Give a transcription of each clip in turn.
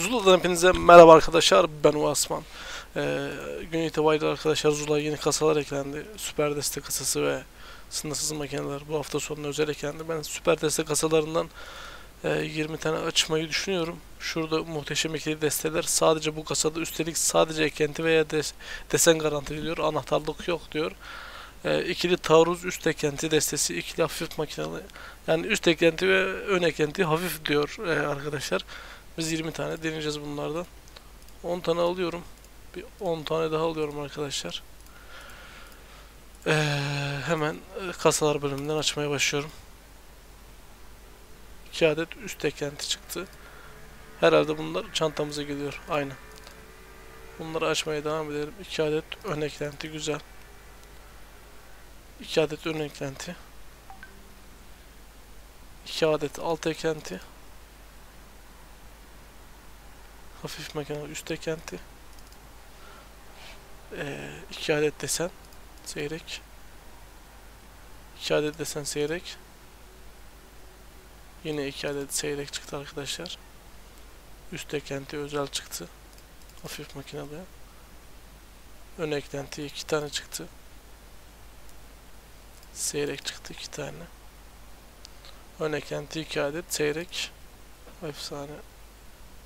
Zula'dan hepinize merhaba arkadaşlar. Ben Uasman. Ee, gün itibariyle arkadaşlar Zula yeni kasalar eklendi. Süper destek kasası ve sınırsız makineler bu hafta sonuna özel eklendi. Ben süper destek kasalarından e, 20 tane açmayı düşünüyorum. Şurada muhteşem ikili desteler sadece bu kasada üstelik sadece eklenti veya des desen garanti ediyor. Anahtarlık yok diyor. E, ikili taarruz üst eklenti destesi, ikili hafif makinalı. Yani üst eklenti ve ön eklenti hafif diyor e, arkadaşlar. Biz 20 tane deneyeceğiz bunlardan. 10 tane alıyorum. Bir 10 tane daha alıyorum arkadaşlar. Ee, hemen e, kasalar bölümünden açmaya başlıyorum. 2 adet üst eklenti çıktı. Herhalde bunlar çantamıza geliyor. Aynen. Bunları açmaya devam edelim. 2 adet ön eklenti güzel. 2 adet ön eklenti. 2 adet alt eklenti. Hafif makine üst eklenti. 2 adet desen seyrek. 2 adet desen seyrek. Yine 2 adet seyrek çıktı arkadaşlar. Üst eklenti özel çıktı. Hafif makinalı. Ön eklenti 2 tane çıktı. Seyrek çıktı 2 tane. Ön eklenti 2 adet seyrek. Efsane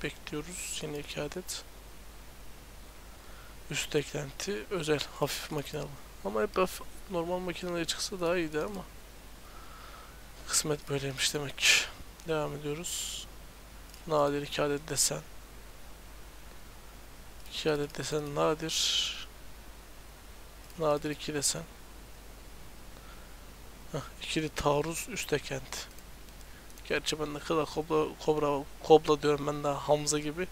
bekliyoruz. Yine 2 adet. Üst eklenti özel hafif makinalı. Ama hep normal makinelere çıksa daha iyiydi ama. Kısmet böyleymiş demek. Devam ediyoruz. Nadir 2 adet desen. 2 adet desen nadir. Nadir 2 desen. Heh, ikili taarruz üst eklenti. Gerçi ben ne kadar kobra, kobra, kobra diyorum ben daha Hamza gibi.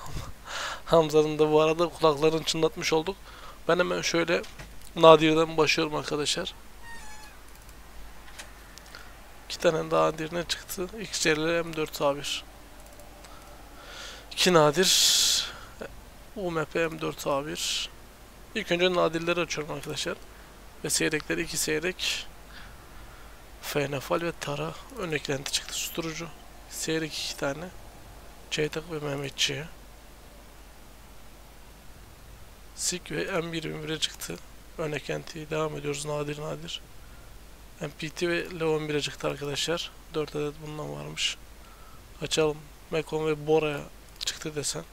Hamza'nın da bu arada kulaklarını çınlatmış olduk. Ben hemen şöyle Nadir'den başlıyorum arkadaşlar. İki tane daha Nadir'ine çıktı. XCL M4 A1. İki Nadir. UMP M4 A1. İlk önce Nadir'leri açıyorum arkadaşlar. Ve seyrekleri iki seyrek. Fenefal ve Tara ön eklenti çıktı susturucu. Seyrek iki tane. Çeytak ve Mehmetçi'ye. Sik ve M21'e çıktı. Ön eklenti devam ediyoruz nadir nadir. MPT ve L11'e çıktı arkadaşlar. 4 adet bundan varmış. Açalım. Mekon ve Bora'ya çıktı desen.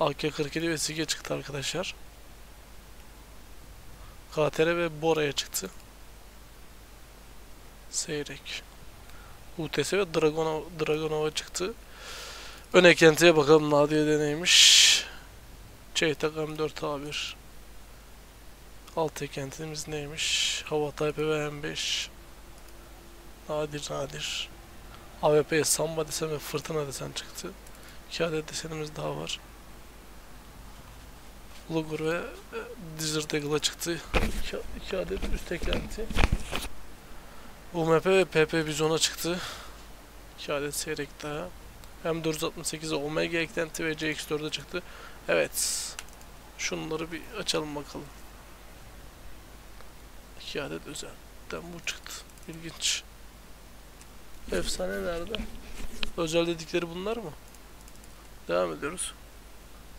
AK-47 ve Sig'e çıktı arkadaşlar. KTR ve Bora'ya çıktı. Seyrek. UTS ve Dragonova, Dragonova çıktı. Ön eklentiye bakalım Nadiye'de neymiş. Çeytak M4A1 Alt eklentimiz neymiş? Hava Type ve M5 Nadir nadir AWP'ye Samba desen ve Fırtına desen çıktı. 2 adet desenimiz daha var. Lugur ve e, Desert Eagle'a çıktı. 2 adet üst eklenti. UMP ve PP Vision'a çıktı. 2 adet seyrek daha. M468'e Omega eklenti ve CX4'e çıktı. Evet. Şunları bir açalım bakalım. 2 adet özelden bu çıktı. İlginç. Efsane nerede? Özel dedikleri bunlar mı? Devam ediyoruz.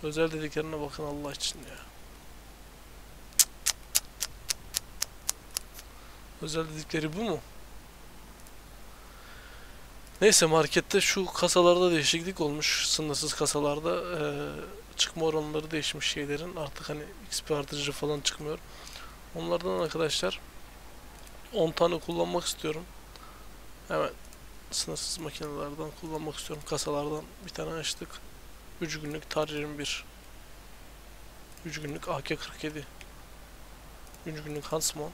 Özel dediklerine bakın Allah için ya. Özel dedikleri bu mu? Neyse markette şu kasalarda değişiklik olmuş. Sınırsız kasalarda ee, çıkma oranları değişmiş şeylerin. Artık hani XP artırıcı falan çıkmıyor. Onlardan arkadaşlar 10 tane kullanmak istiyorum. Hemen sınırsız makinelerden kullanmak istiyorum. Kasalardan bir tane açtık. 3 günlük tar 21. 3 günlük AK-47. 3 günlük Huntsman.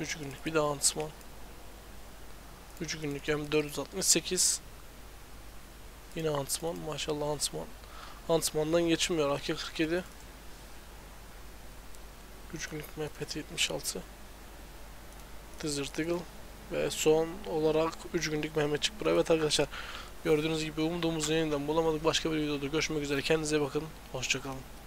3 günlük bir daha Huntsman. 3 günlük M468 Yine Huntsman maşallah Huntsman. Huntsman'dan geçmiyor AK-47 3 günlük MPT-76 Desert Eagle. Ve son olarak 3 günlük Mehmetçik Pro. Evet arkadaşlar gördüğünüz gibi umduğumuzu yeniden bulamadık. Başka bir videoda görüşmek üzere. Kendinize bakın. Hoşçakalın